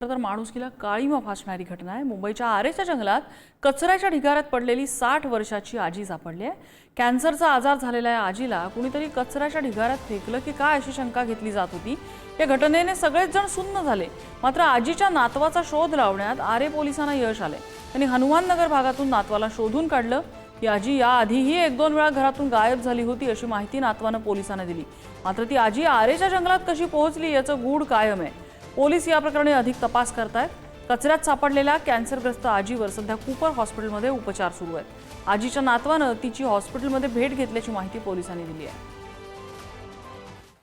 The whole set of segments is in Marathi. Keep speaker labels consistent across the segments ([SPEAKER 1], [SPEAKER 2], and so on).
[SPEAKER 1] तर माणुसकीला काळीमा फासणारी घटना आहे. मुंबईच्या आरेच्या जंगलात कचऱ्याच्या ढिगाऱ्यात पडलेली साठ वर्षाची आजी सापडली आहे. कॅन्सरचा आजार झालेल्या या आजीला कुणीतरी कचऱ्याच्या ढिगाऱ्यात फेकलं की काय अशी शंका घेतली जात होती? या घटनेने सगळेच जण सुन्न झाले. मात्र आजीच्या नातवाचा शोध लावण्यात आरे पोलिसांना यश आले. त्यांनी हनुमाननगर भागातून नातवाला शोधून काढलं. ही आजी याआधीही एक दोन वेळा घरातून गायब झाली होती अशी माहिती नातवानं पोलिसांना दिली. मात्र ती आजी आरेच्या जंगलात कशी पोहोचली याचं गूढ कायम आहे. पोलीस या प्रकरणी अधिक तपास करतायत. कचऱ्यात सापडलेल्या कॅन्सरग्रस्त आजीवर सध्या कुपर हॉस्पिटलमध्ये उपचार सुरू आहेत. आजीच्या नातवानं तिची हॉस्पिटलमध्ये भेट घेतल्याची माहिती पोलिसांनी दिली आहे.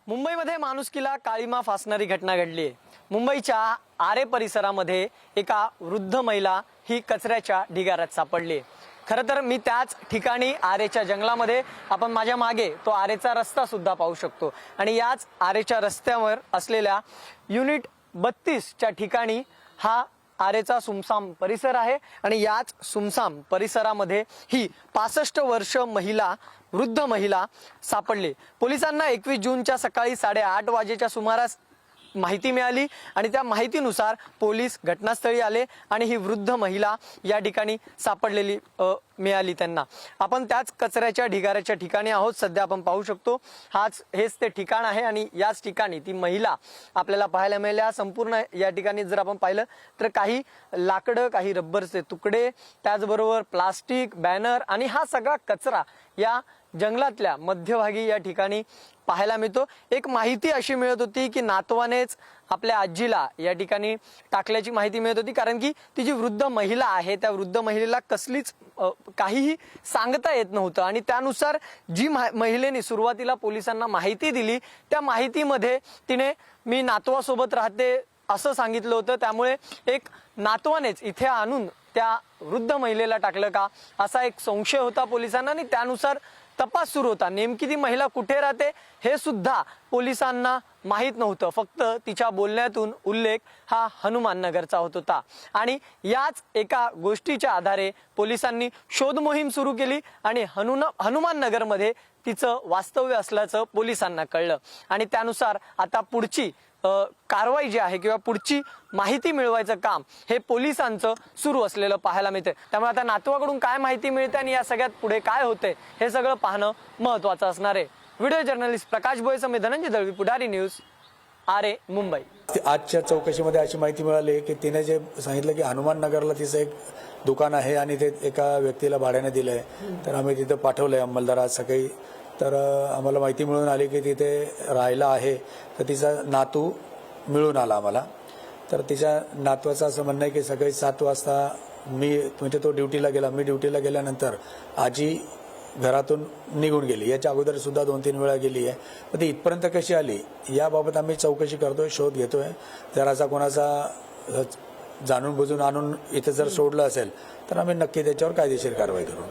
[SPEAKER 2] मुंबईमध्ये माणुसकीला काळीमा फासणारी घटना घडली आहे. मुंबईच्या आरे परिसरामध्ये एका वृद्ध महिला ही कचऱ्याच्या ढिगाऱ्यात सापडली आहे. खरं तर मी त्याच ठिकाणी आरेच्या जंगलामध्ये आपण माझ्या मागे तो आरेचा रस्ता सुद्धा पाहू शकतो. आणि याच आरेच्या रस्त्यावर असलेल्या युनिट बत्तीसच्या ठिकाणी हा आरेचा सुमसाम परिसर आहे आणि याच सुमसाम परिसरामध्ये ही पासष्ट वर्ष महिला वृद्ध महिला सापडली. पोलिसांना एकवीस जूनच्या सकाळी साडेआठ वाजेच्या सुमारास माहिती मिळाली आणि त्या माहितीनुसार पोलीस घटनास्थळी आले आणि ही वृद्ध महिला या ठिकाणी सापडलेली मिळाली त्यांना. आपण त्याच कचऱ्याच्या ढिगाऱ्याच्या ठिकाणी आहोत. सध्या आपण पाहू शकतो हाच हेच ते ठिकाण आहे आणि याच ठिकाणी ती महिला आपल्याला पाहायला मिळाल्या. संपूर्ण या ठिकाणी जर आपण पाहिलं तर काही लाकडं काही रब्बरचे तुकडे त्याचबरोबर प्लास्टिक बॅनर आणि हा सगळा कचरा या जंगलातल्या मध्यभागी या ठिकाणी पाहायला मिळतो. एक माहिती अशी मिळत होती की नातवानेच आपल्या आजीला या ठिकाणी टाकल्याची माहिती मिळत होती. कारण की ती जी वृद्ध महिला आहे त्या वृद्ध महिलेला कसलीच काहीही सांगता येत नव्हतं. आणि त्यानुसार जी महिलेने सुरुवातीला पोलिसांना माहिती दिली त्या माहितीमध्ये तिने मी नातवासोबत राहते असं सांगितलं होतं. त्यामुळे एक नातवानेच इथे आणून त्या वृद्ध महिलेला टाकलं का? असा एक संशय होता पोलिसांना आणि त्यानुसार तपास सुरू होता. नेमकी ती महिला कुठे राहते हे सुद्धा पोलिसांना माहीत नव्हतं. फक्त तिच्या बोलण्यातून उल्लेख हा हनुमान नगरचा होत होता. आणि याच एका गोष्टीच्या आधारे पोलिसांनी शोध मोहीम सुरू केली आणि हनुन हनुमान नगरमध्ये तिचं वास्तव्य असल्याचं पोलिसांना कळलं. आणि त्यानुसार आता पुढची कारवाई जी आहे किंवा पुढची माहिती मिळवायचं काम हे पोलिसांचं सुरू असलेलं पाहायला मिळते त्यामुळे आता नातवाकडून काय माहिती मिळते आणि या सगळ्यात पुढे काय होते हे सगळं पाहणं महत्वाचं असणार आहे. व्हिडिओ जर्नलिस्ट प्रकाश भोये मी धनंजय दळवी पुढारी न्यूज आरे मुंबई.
[SPEAKER 3] आजच्या चौकशीमध्ये अशी माहिती मिळाली की तिने जे सांगितलं की हनुमान नगरला तिचं एक दुकान आहे आणि ते एका व्यक्तीला भाड्याने दिलंय. तर आम्ही तिथं पाठवलंय अंमलदार. आज सकाळी तर आम्हाला माहिती मिळून आली की तिथे राहायला आहे तर तिचा नातू मिळून आला आम्हाला. तर तिच्या नातवाचं असं म्हणणं आहे की सकाळी सात वाजता मी म्हणजे तो ड्युटीला गेला. मी ड्युटीला गेल्यानंतर आजी घरातून निघून गेली. याच्या अगोदर सुद्धा दोन तीन वेळा गेली आहे. पण ती इथपर्यंत कशी आली? याबाबत आम्ही चौकशी करतोय शोध घेतोय. जर असा कोणाचा जाणून बुजून आणून इथं जर सोडलं असेल तर आम्ही नक्की त्याच्यावर कायदेशीर कारवाई करू.